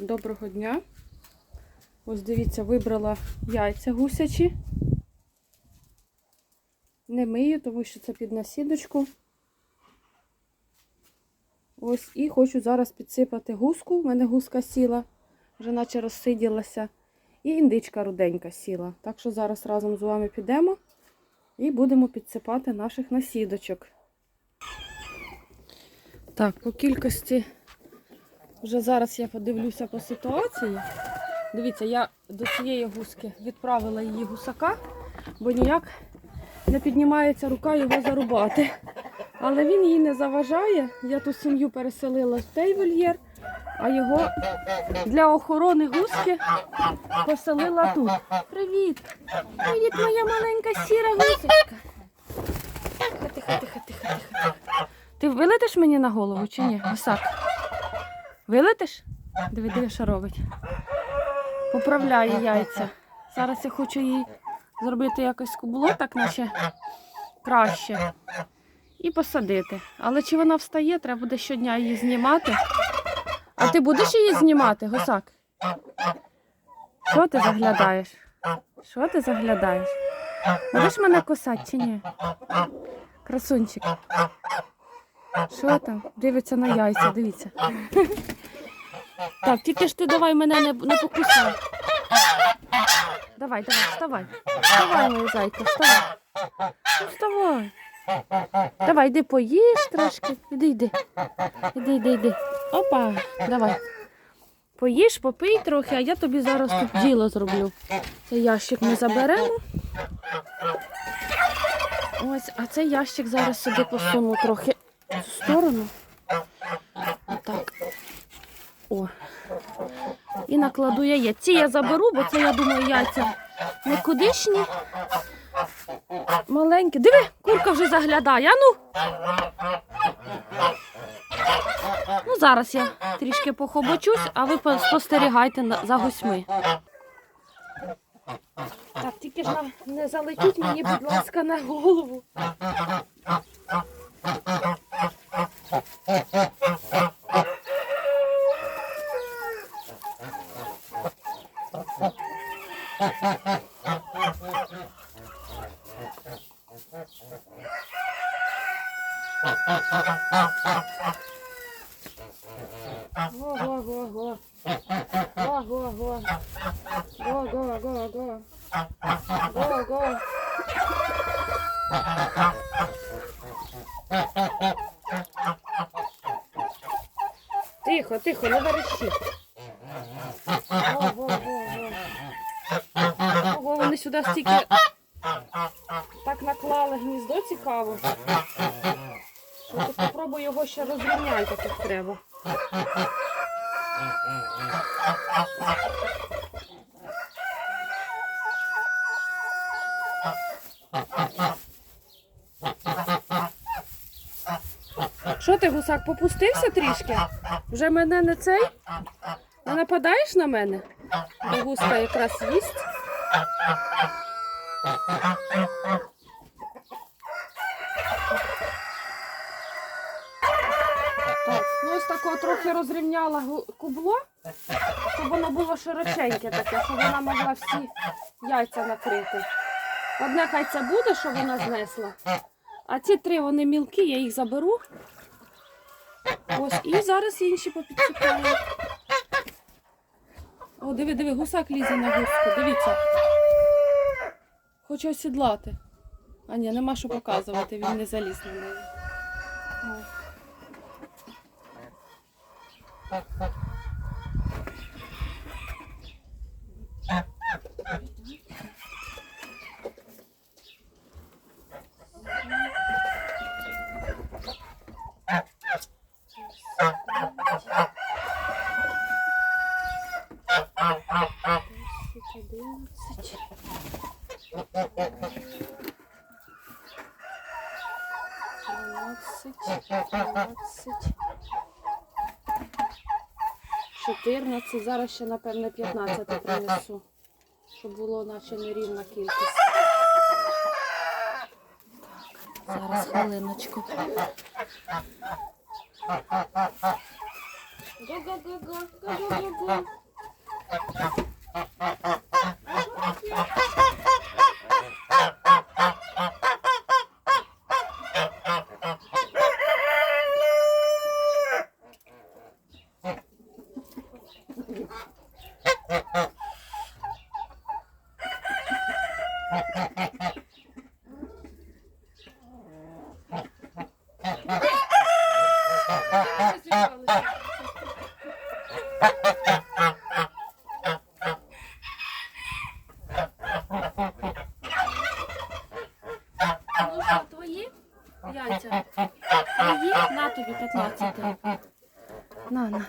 Доброго дня. Ось дивіться, вибрала яйця гусячі. Не мию, тому що це під насідочку. Ось і хочу зараз підсипати гуску. У мене гуска сіла, вже наче розсиділася. І індичка руденька сіла. Так що зараз разом з вами підемо і будемо підсипати наших насідочок. Так, по кількості вже зараз я подивлюся по ситуації. Дивіться, я до цієї гуски відправила її гусака, бо ніяк не піднімається рука його зарубати. Але він їй не заважає. Я ту сім'ю переселила в той вольєр, а його для охорони гуски поселила тут. Привіт! Привіт, моя маленька сіра гусечка. Тихо, тихо, тихо, тихо, тихо. Ти вилетиш мені на голову чи ні? Гусак? Вилетиш? Диви, диви, що робить. Поправляє яйця. Зараз я хочу їй зробити якось кубло, так наче краще. І посадити. Але чи вона встає, треба буде щодня її знімати. А ти будеш її знімати, гусак? Що ти заглядаєш? Що ти заглядаєш? Будеш мене кусати чи ні? Красунчик. Що там? Дивиться на яйця, дивіться. Так, тільки ж ти давай мене не, не покусай. Давай, давай, вставай. Вставай, моя зайка, вставай. Ну, вставай. Давай, йди поїж трошки. Іди, йди. Іди, йди, йди. Опа, давай. Поїж, попий трохи, а я тобі зараз тут діло зроблю. Цей ящик ми заберемо. Ось, а цей ящик зараз сюди посуну трохи в сторону. Отак. О. І накладу яєць. Ці я заберу, бо це, я думаю, яйця никудишні. Маленькі. Диви, курка вже заглядає. Ну. Ну, зараз я трішки похобочусь, а ви спостерігайте за гусьми. Так, тільки ж на- не залетіть мені, будь ласка, на голову. Го-го-го. Тихо, тихо, не верещи. Го-го-го-го. Сюди стільки так наклали гніздо цікаво. Що ти попробуй його ще розрівняти, як треба. Що ти, гусак, попустився трішки? Вже мене не цей? Не нападаєш на мене? Гуска якраз їсть. Так, ну ось тако трохи розрівняла кубло, щоб воно було широченьке таке, щоб вона могла всі яйця накрити. Одне хай це буде, що вона знесла. А ці три вони мілкі, я їх заберу. Ось, і зараз інші попідсипаю. О, диви, диви, гусак лізе на гуску, дивіться. Хочу осідлати. А ні, нема що показувати, він не заліз на неї. 12, 12, дванадцять. Чотирнадцять. Зараз ще, напевне, 15 принесу. Щоб було наче нерівна кількість. Зараз хвилиночку. Го-го-го-го, го-го-го-го. Ну твої яйця? Твої? На тобі 15. На, на.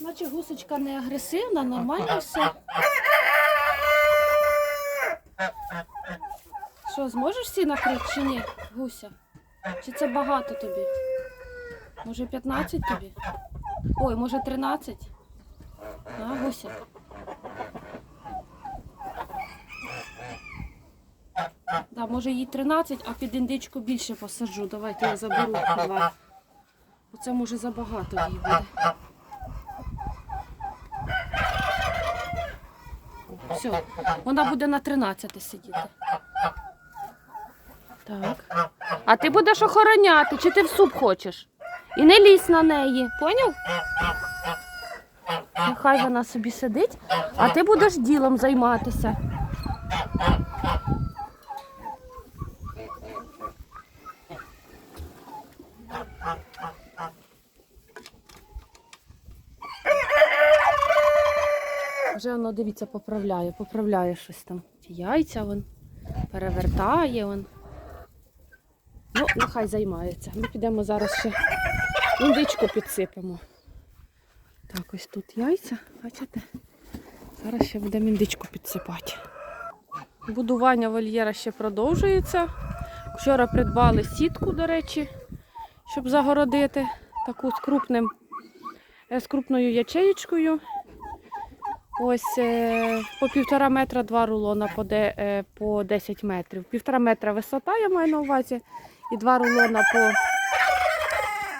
Наче гусочка не агресивна, нормально все. Що, накрити чи ні, гуся? Чи це багато тобі? Може 15 тобі? Ой, може 13? А, гуся? Да, може їй 13, а під індичку більше посаджу. Давайте я заберу два. Оце може забагато їй буде. Все, вона буде на 13 сидіти. Так. А ти будеш охороняти, чи ти в суп хочеш? І не лізь на неї, поняв? Нехай вона собі сидить, а ти будеш ділом займатися. Вже воно, дивіться, поправляє, поправляє щось там. Яйця вон, перевертає вон. Ну, нехай займається. Ми підемо зараз ще індичку підсипемо. Так, ось тут яйця, бачите? Зараз ще будемо індичку підсипати. Будування вольєра ще продовжується. Вчора придбали сітку, до речі, щоб загородити таку з крупним, е, з крупною ячеєчкою. Ось е, по півтора метра два рулона по, де, е, по 10 метрів. Півтора метра висота, я маю на увазі, і два рулона по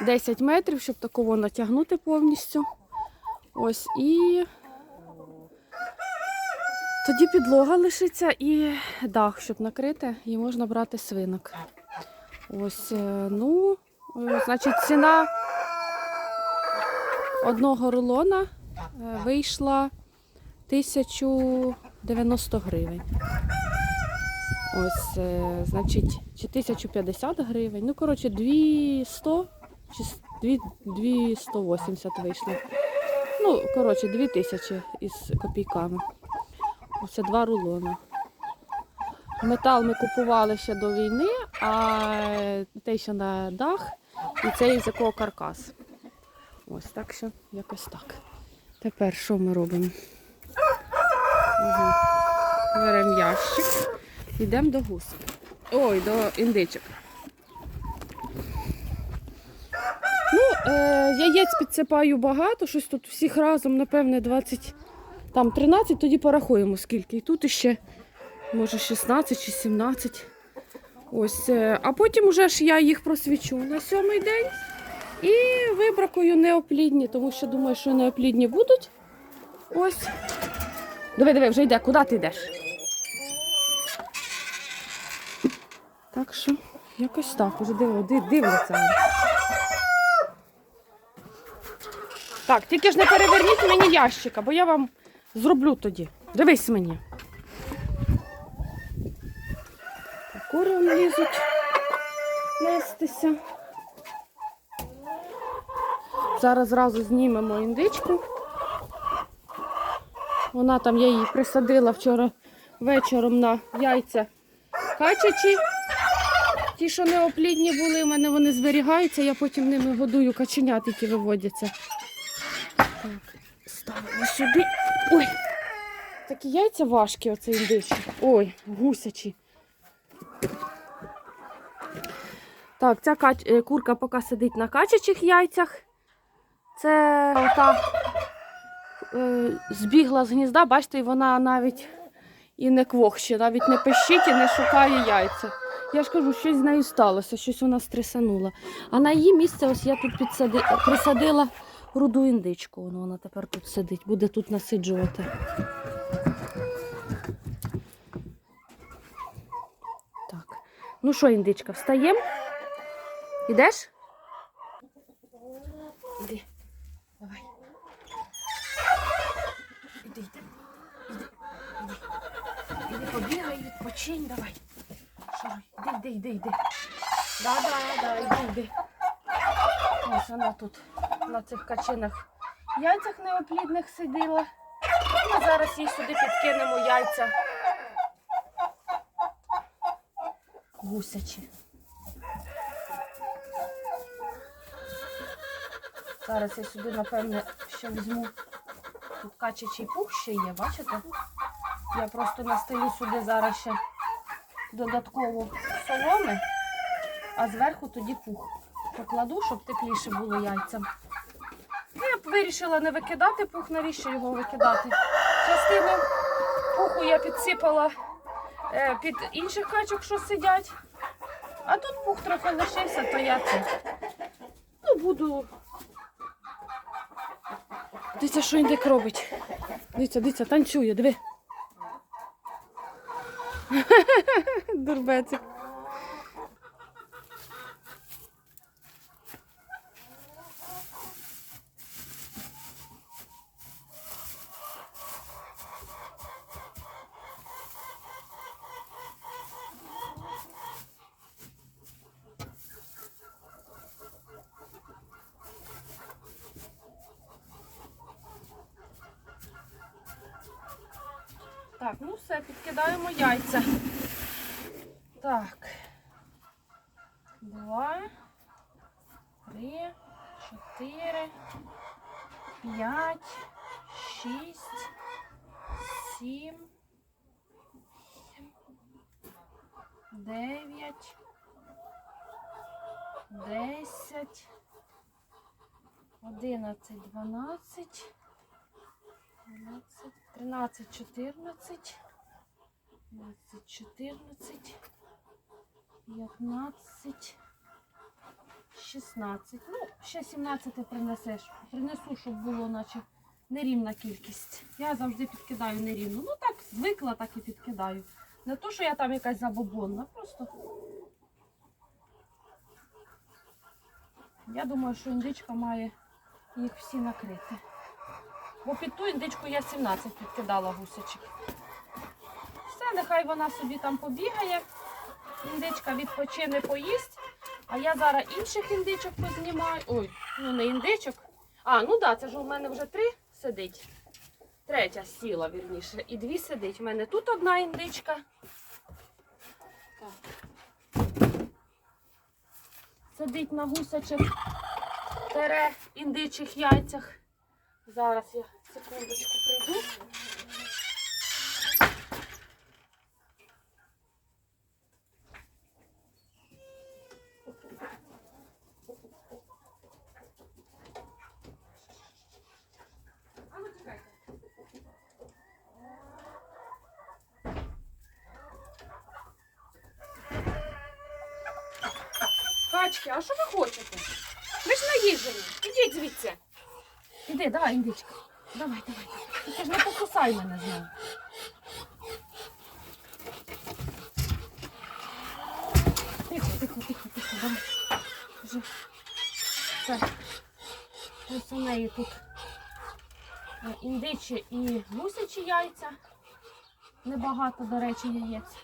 10 метрів, щоб такого натягнути повністю. Ось і тоді підлога лишиться і дах, щоб накрити, і можна брати свинок. Ось, е, ну, значить, ціна одного рулона вийшла 1090 гривень. Ось, е, значить, чи 1050 гривень. Ну, коротше, 200 чи с- 280 вийшло. Ну, коротше, 2000 із копійками. Оце два рулони. Метал ми купували ще до війни, а те, що на дах, і цей з якого каркас. Ось так що якось так. Тепер що ми робимо? Угу. Беремо ящик. Йдемо до гус. Ой, до індичок. Ну, е, яєць підсипаю багато, щось тут всіх разом, напевне, 20, там 13, тоді порахуємо скільки. І тут іще, може, 16 чи 17. Ось, е, а потім уже ж я їх просвічу на сьомий день. І вибракую неоплідні, тому що думаю, що неоплідні будуть. Ось. Диви, диви, вже йде. Куди ти йдеш? Так що, якось так, уже диви, ди- дивляться. Так, тільки ж не переверніть мені ящика, бо я вам зроблю тоді. Дивись мені. Кури лізуть нестися. Зараз зразу знімемо індичку. Вона там, я її присадила вчора вечором на яйця качачі. Ті, що неоплідні були, у мене вони зберігаються, я потім ними годую каченят, які виводяться. Так, ставимо сюди. Ой! Такі яйця важкі, оце індичі. Ой, гусячі. Так, ця е, курка поки сидить на качачих яйцях. Це та е, збігла з гнізда, бачите, і вона навіть і не квохче, навіть не пищить і не шукає яйця. Я ж кажу, щось з нею сталося, щось вона стресанула. А на її місце ось я тут підсади... присадила руду індичку. Воно вона тепер тут сидить, буде тут насиджувати. Так. Ну що, індичка, встаємо? Ідеш? Іди. Давай. Іди, йди. Іди. Іди. Іди відпочинь, давай. Шуруй. Іди, йди, йди, йди. Да, да, да, йди, йди. Ось вона тут на цих качинах яйцях неоплідних сиділа. Ми зараз їй сюди підкинемо яйця. Гусячі. Зараз я сюди, напевне, ще візьму. Тут качачий пух ще є, бачите? Я просто настелю сюди зараз ще додатково соломи, а зверху тоді пух покладу, щоб тепліше було яйцям. Ну, Я б вирішила не викидати пух, навіщо його викидати. Частину пуху я підсипала е, під інших качок, що сидять. А тут пух трохи лишився, то я це. Ну, буду. Дивіться, що індик робить. Дивіться, дивіться, танцює, диви. Дурбецик. Так, ну все, підкидаємо яйця. Так. Два, три, чотири, п'ять, шість, сім, дев'ять, десять, одинадцять, дванадцять. 12, 13, 14, 15, 14, 15, 16. Ну, ще 17 принесеш. Принесу, щоб було, наче нерівна кількість. Я завжди підкидаю нерівну. Ну так, звикла, так і підкидаю. Не то, що я там якась забобонна, просто. Я думаю, що індичка має їх всі накрити. Бо під ту індичку я 17 підкидала гусячок. Все, нехай вона собі там побігає. Індичка відпочине, поїсть. А я зараз інших індичок познімаю. Ой, ну не індичок. А, ну так, да, це ж у мене вже три сидить. Третя сіла, вірніше. І дві сидить. У мене тут одна індичка. Так. Сидить на гусачих, тере індичих яйцях. Зараз я секундочку прийду. Качки, а що ви хочете? Ви ж наїжджені. Ідіть звідси. Іди, давай, індичка. Давай, давай. Ти ж не покусай мене знову. Тихо, тихо, тихо, тихо, давай. Вже. Все. Ось у неї тут е, індичі і гусячі яйця. Небагато, до речі, яєць.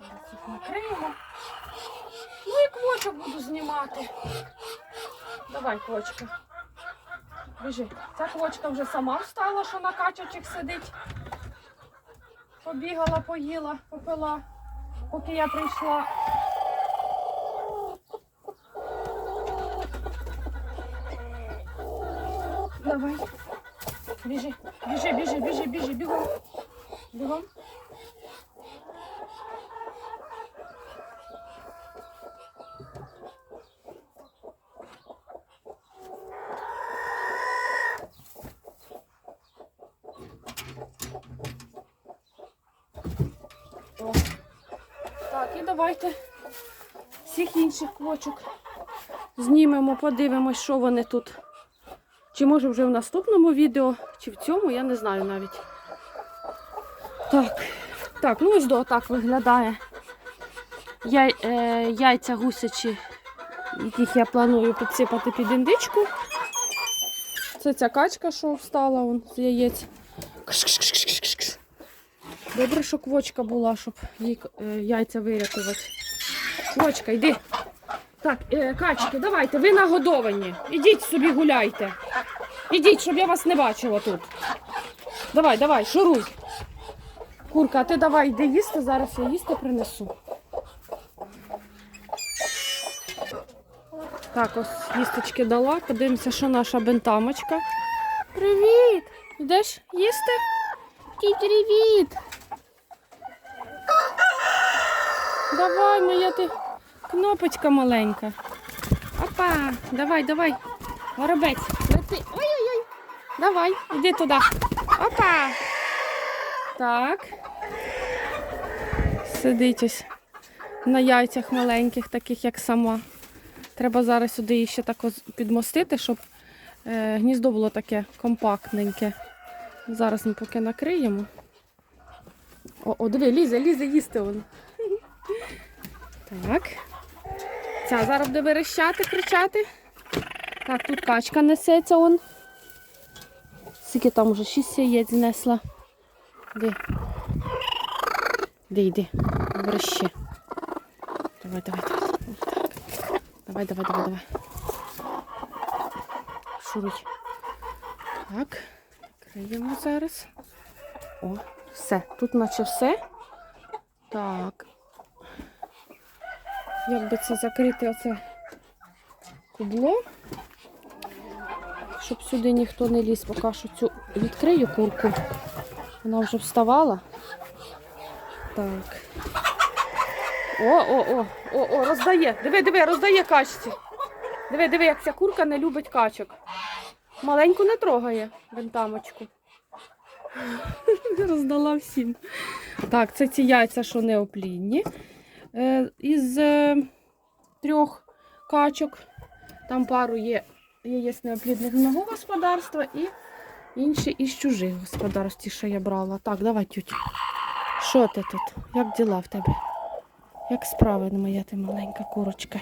Зараз їх накриємо. Квочок буду знімати. Давай, квочка. Біжи. Ця квочка вже сама встала, що на качачих сидить. Побігала, поїла, попила, поки я прийшла. Давай. Біжи, біжи, біжи, біжи, біжи, бігом. Бігом. Давайте всіх інших квочок знімемо, подивимось, що вони тут. Чи може вже в наступному відео, чи в цьому, я не знаю навіть. Так, так, ну ось до так виглядає. Яй, е, яйця гусячі, яких я планую підсипати під індичку. Це ця качка, що встала вон, з яєць. Добре, що квочка була, щоб їй е, яйця вирятувати. Квочка, йди. Так, е, качки, давайте, ви нагодовані. Ідіть собі гуляйте. Ідіть, щоб я вас не бачила тут. Давай, давай, шуруй. Курка, а ти давай йди їсти, зараз я їсти принесу. Так, ось їсточки дала. Подивимося, що наша бентамочка. Привіт! Йдеш їсти? Привіт! Давай, моя ти кнопочка маленька. Опа, давай, давай. Воробець, лети. Ой-ой-ой. Давай, іди туди. Опа. Так. Сидить ось на яйцях маленьких, таких як сама. Треба зараз сюди її ще так підмостити, щоб е, гніздо було таке компактненьке. Зараз ми поки накриємо. О, о, диви, лізе, лізе їсти воно. Так. Ця зараз буде верещати, кричати. Так, тут качка несеться он. Скільки там вже шість яєць знесла. Де? Де йди? Верещи. Давай, давай, давай. Давай, давай, давай, давай. Шуруй. Так. Криємо зараз. О, все. Тут наче все. Так. Як би це закрити оце кубло, щоб сюди ніхто не ліз, поки що цю відкрию курку. Вона вже вставала. Так. О, о, о, о, о, роздає. Диви, диви, роздає качці. Диви, диви, як ця курка не любить качок. Маленьку не трогає бентамочку. Роздала всім. Так, це ці яйця, що неоплінні. Е, із е, трьох качок. Там пару є яєць неоплідних з мого господарства і інші із чужих господарств, що я брала. Так, давай, тютю. Що ти тут? Як діла в тебе? Як справи моя ти маленька курочка?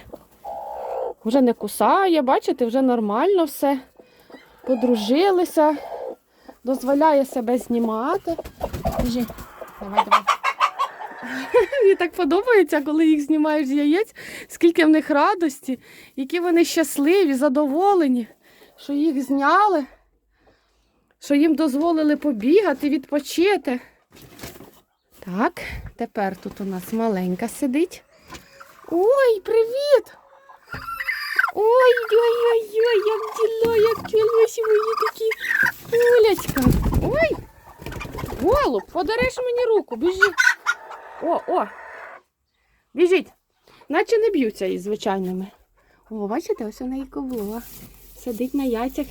Вже не кусає, бачите, вже нормально все. Подружилися, дозволяє себе знімати. Біжи. Давай, давай. Мені так подобається, коли їх знімаєш з яєць, скільки в них радості, які вони щасливі, задоволені, що їх зняли, що їм дозволили побігати, відпочити. Так, тепер тут у нас маленька сидить. Ой, привіт! Ой, ой, ой, ой, як діло, як чоловічі мої такі Улячка. Ой! Голуб, подариш мені руку, біжи. О, о! Біжіть! Наче не б'ються із звичайними. О, бачите, ось у неї кобула. Сидить на яйцях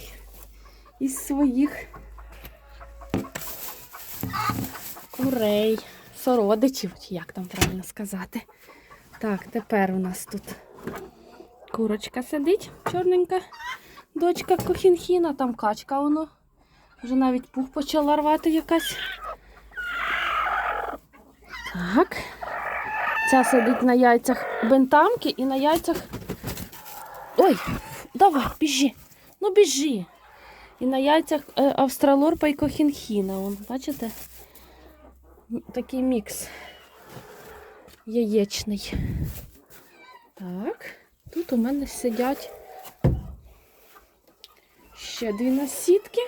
із своїх курей, сородичів, чи як там правильно сказати. Так, тепер у нас тут курочка сидить, чорненька, дочка кохінхіна, там качка воно. Вже навіть пух почала рвати якась. Так. Ця сидить на яйцях бентамки і на яйцях. Ой, давай, біжи. Ну біжи. І на яйцях е, австралорпа і кохінхіна. Вон, бачите? Такий мікс яєчний. Так, тут у мене сидять ще дві насітки.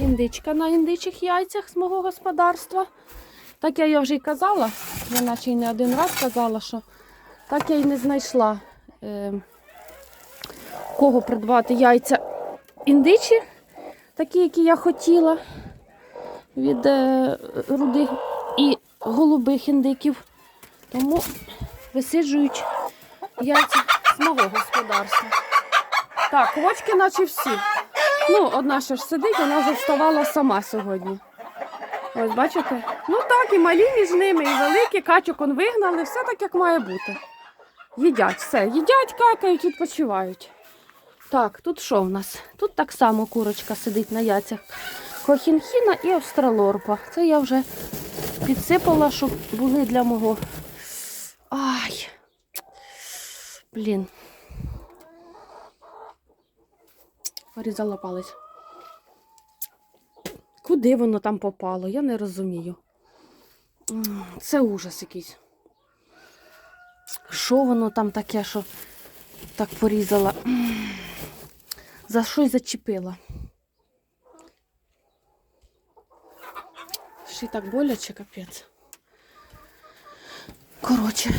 Індичка на індичих яйцях з мого господарства. Так я вже й казала, я наче й не один раз казала, що так я й не знайшла е, кого придбати яйця індичі, такі, які я хотіла, від е, рудих і голубих індиків. Тому висиджують яйця з мого господарства. Так, квочки наче всі. Ну, одна ще ж сидить, вона вже вставала сама сьогодні. Ось бачите? Ну так, і малі між ними, і великі, качок он вигнали, все так, як має бути. Їдять все, їдять, какають, відпочивають. Так, тут що в нас? Тут так само курочка сидить на яйцях. Кохінхіна і австралорпа. Це я вже підсипала, щоб були для мого. Ай. Блін. Порізала палець. Куди воно там попало? Я не розумію. Це ужас якийсь. Що воно там таке, що так порізала? За щось зачепила. Ще й так боляче, капець. Коротше,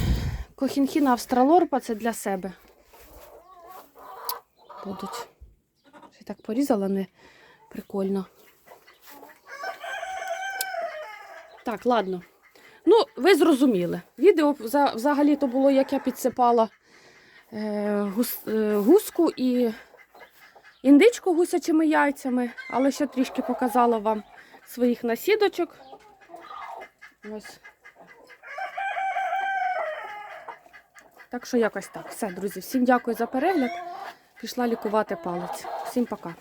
кохінхіна австралорпа це для себе. Будуть. Ще й так порізала не прикольно. Так, ладно. Ну, ви зрозуміли. Відео взагалі-то було, як я підсипала е, е, гуску і індичку гусячими яйцями, але ще трішки показала вам своїх насідочок. Ось. Так що якось так. Все, друзі, всім дякую за перегляд. Пішла лікувати палець. Всім пока.